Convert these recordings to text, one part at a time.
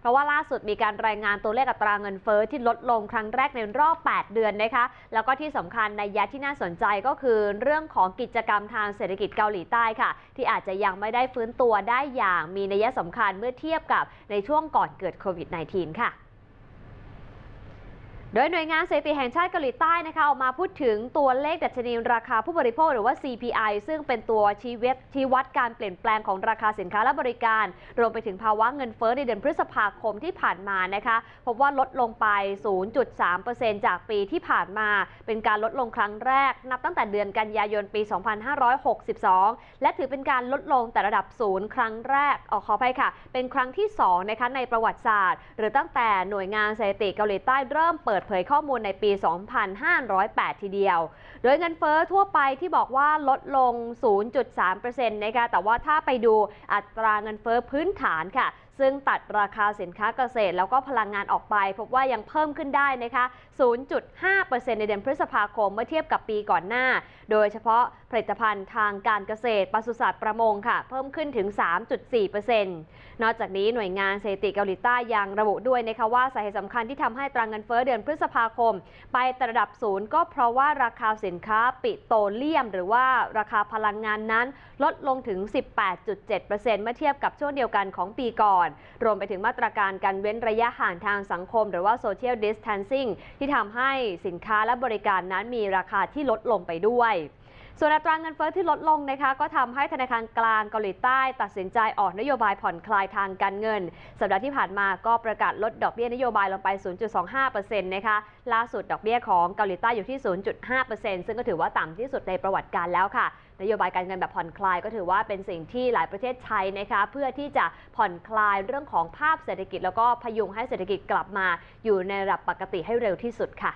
เพราะว่าล่าสุดมีการรายงานตัวเลขอัตราเงินเฟ้อที่ลดลงครั้งแรกในรอบ 8 เดือนนะคะ แล้วก็ที่สำคัญในยะที่น่าสนใจก็คือเรื่องของกิจกรรมทางเศรษฐกิจเกาหลีใต้ค่ะ ที่อาจจะยังไม่ได้ฟื้นตัวได้อย่างมีนัยสำคัญเมื่อเทียบกับในช่วงก่อนเกิดโควิด -19 ค่ะ โดยหน่วยงานสถิติแห่งชาติเกาหลีใต้นะคะออกมาพูดถึงตัวเลขดัชนีราคาผู้บริโภคหรือว่า CPI ซึ่งเป็นตัวชี้วัดชี้วัดการเปลี่ยนแปลงของราคาสินค้าและบริการ รวมไปถึงภาวะเงินเฟ้อในเดือนพฤษภาคมที่ผ่านมานะคะพบว่าลดลงไป 0.3%จากปีที่ผ่านมา เป็นการลดลงครั้งแรก นับตั้งแต่เดือนกันยายนปี 2562 และถือเป็นการลดลงแต่ระดับศูนย์ครั้งแรกออกขออภัยค่ะ เป็นครั้งที่2นะคะในประวัติศาสตร์ หรือตั้งแต่หน่วยงานสถิติเกาหลีใต้เริ่มเปิดเผยข้อมูลในปี 2508 ทีเดียว โดยเงินเฟ้อทั่วไปที่บอกว่าลดลง 0.3%นะคะแต่ว่าถ้าไปดูอัตราเงินเฟ้อพื้นฐานค่ะ ซึ่งตัดราคาสินค้าเกษตร แล้วก็พลังงานออกไป พบว่ายังเพิ่มขึ้นได้นะคะ 0.5%ในเดือนพฤษภาคมเมื่อเทียบกับปีก่อนหน้า โดยเฉพาะผลิตภัณฑ์ทางการเกษตรปศุสัตว์ประมงค่ะ เพิ่มขึ้นถึง 3.4%นอกจากนี้หน่วยงานสถิติเกาหลีใต้ยังระบุด้วยนะคะว่าสาเหตุสำคัญที่ทำให้ตรางเงินเฟ้อเดือนพฤษภาคม ไปแต่ระดับศูนย์ก็เพราะว่าราคาสินค้าปิโตรเลียม หรือว่าราคาพลังงานนั้น ลดลงถึง 18.7%เมื่อเทียบกับช่วงเดียวกันของปีก่อนรวมไปถึงมาตรการการเว้นระยะห่างทางสังคม หรือว่า social distancing ที่ทำให้สินค้าและบริการนั้นมีราคาที่ลดลงไปด้วย ส่วนอัตราเงินเฟ้อที่ลดลงนะคะก็ทำให้ธนาคารกลางเกาหลีใต้ตัดสินใจออกนโยบายผ่อนคลายทางการเงิน สัปดาห์ที่ผ่านมาก็ประกาศลดดอกเบี้ยนโยบายลงไป 0.25%นะคะล่าสุดดอกเบี้ยของเกาหลีใต้อยู่ที่ 0.5%ซึ่งก็ถือว่าต่ำที่สุดในประวัติการแล้วค่ะนโยบายการเงินแบบผ่อนคลายก็ถือว่าเป็นสิ่งที่หลายประเทศใช้นะคะเพื่อที่จะผ่อนคลายเรื่องของภาพเศรษฐกิจ แล้วก็พยุงให้เศรษฐกิจกลับมาอยู่ในระดับปกติให้เร็วที่สุดค่ะ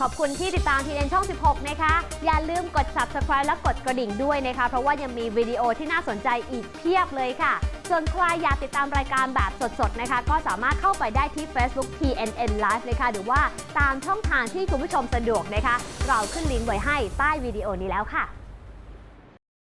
ขอบคุณที่ติดตามทีเอ็นช่อง 16 นะคะ อย่าลืมกด subscribe และกดกระดิ่งด้วยนะคะ เพราะว่ายังมีวิดีโอที่น่าสนใจอีกเพียบเลยค่ะ ส่วนใครอยากติดตามรายการแบบสดๆ นะคะ ก็สามารถเข้าไปได้ที่ Facebook TNN Live เลยค่ะ หรือว่าตามช่องทางที่คุณผู้ชมสะดวกนะคะ เราขึ้นลิงก์ไว้ให้ใต้วิดีโอนี้แล้วค่ะ